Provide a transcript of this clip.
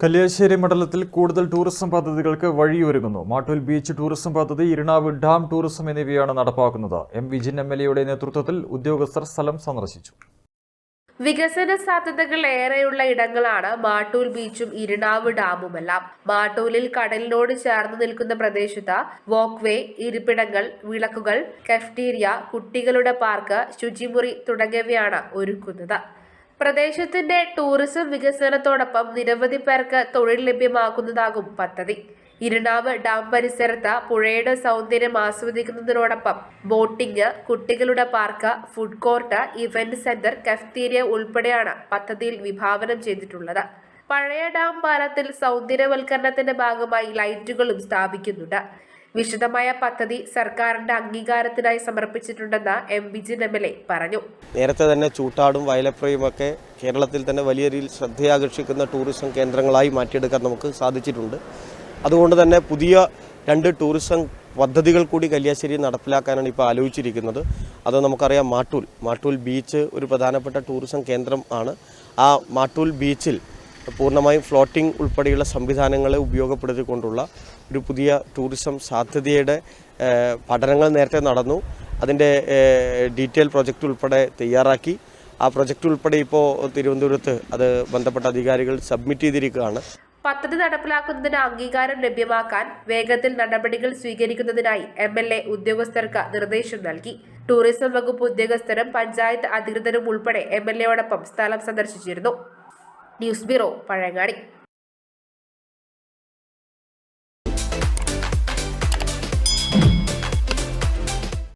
കല്യാശ്ശേരി മണ്ഡലത്തിൽ കൂടുതൽ ടൂറിസം പദ്ധതികൾക്ക് വഴിയൊരുങ്ങുന്നു. മാട്ടൂൽ ബീച്ച് ടൂറിസം പദ്ധതി ഇരിണാവ് ഡാം ടൂറിസം എന്നിവയാണ് നടപ്പാക്കുന്നത്. എം വിജിൻ എം എൽ എയുടെ നേതൃത്വത്തിൽ ഉദ്യോഗസ്ഥർ സ്ഥലം സന്ദർശിച്ചു. വികസന സാധ്യതകൾ ഏറെയുള്ള ഇടങ്ങളാണ് മാട്ടൂൽ ബീച്ചും ഇരിണാവ് ഡാമുമെല്ലാം. മാട്ടൂലിൽ കടലിനോട് ചേർന്ന് നിൽക്കുന്ന പ്രദേശത്ത് വോക്ക്വേ ഇരിപ്പിടങ്ങൾ വിളക്കുകൾ കഫ്റ്റീരിയ കുട്ടികളുടെ പാർക്ക് ശുചിമുറി തുടങ്ങിയവയാണ് ഒരുക്കുന്നത്. പ്രദേശത്തിന്റെ ടൂറിസം വികസനത്തോടൊപ്പം നിരവധി പേർക്ക് തൊഴിൽ ലഭ്യമാക്കുന്നതാകും പദ്ധതി. ഇരുണാവ് ഡാം പരിസരത്ത് പുഴയുടെ സൗന്ദര്യം ആസ്വദിക്കുന്നതിനോടൊപ്പം ബോട്ടിംഗ് കുട്ടികളുടെ park food court event centre cafeteria ഉൾപ്പെടെയാണ് പദ്ധതിയിൽ വിഭാവനം ചെയ്തിട്ടുള്ളത്. പഴയ ഡാം പാലത്തിൽ സൗന്ദര്യവൽക്കരണത്തിന്റെ ഭാഗമായി ലൈറ്റുകളും സ്ഥാപിക്കുന്നുണ്ട്. വിശദമായ പദ്ധതി സർക്കാരിന്റെ അംഗീകാരത്തിനായി സമർപ്പിച്ചിട്ടുണ്ടെന്ന് M Vijin M L A പറഞ്ഞു. നേരത്തെ തന്നെ ചൂട്ടാടും വയലപ്പുഴയും ഒക്കെ കേരളത്തിൽ തന്നെ വലിയ രീതിയിൽ ശ്രദ്ധയാകർഷിക്കുന്ന ടൂറിസം കേന്ദ്രങ്ങളായി മാറ്റിയെടുക്കാൻ നമുക്ക് സാധിച്ചിട്ടുണ്ട്. അതുകൊണ്ട് തന്നെ പുതിയ രണ്ട് ടൂറിസം പദ്ധതികൾ കൂടി കല്യാശ്ശേരി നടപ്പിലാക്കാനാണ് ഇപ്പോൾ ആലോചിച്ചിരിക്കുന്നത്. അത് നമുക്കറിയാം മാട്ടൂൽ. മാട്ടൂൽ ബീച്ച് ഒരു പ്രധാനപ്പെട്ട ടൂറിസം കേന്ദ്രം ആണ്. ആ മാട്ടൂൽ ബീച്ചിൽ പൂർണമായും ഫ്ലോട്ടിംഗ് ഉൾപ്പെടെയുള്ള സംവിധാനങ്ങളെ ഉപയോഗപ്പെടുത്തിക്കൊണ്ടുള്ള ഒരു പുതിയ ടൂറിസം സാധ്യതയുടെ പഠനങ്ങൾ നേരത്തെ നടന്നു. അതിന്റെ ഡീറ്റെയിൽ പ്രൊജക്റ്റ് ഉൾപ്പെടെ തയ്യാറാക്കി. ആ പ്രൊജക്റ്റ് ഉൾപ്പെടെ ഇപ്പോൾ തിരുവനന്തപുരത്ത് അത് ബന്ധപ്പെട്ട അധികാരികൾ സബ്മിറ്റ് ചെയ്തിരിക്കുകയാണ്. പദ്ധതി നടപ്പിലാക്കുന്നതിന് അംഗീകാരം ലഭ്യമാക്കാൻ വേഗത്തിൽ നടപടികൾ സ്വീകരിക്കുന്നതിനായി എം എൽ എ ഉദ്യോഗസ്ഥർക്ക് നിർദ്ദേശം നൽകി. ടൂറിസം വകുപ്പ് ഉദ്യോഗസ്ഥരും പഞ്ചായത്ത് അധികൃതരും ഉൾപ്പെടെ എം എൽ എയോടൊപ്പം സ്ഥലം സന്ദർശിച്ചിരുന്നു. News bureau Pazhayangadi.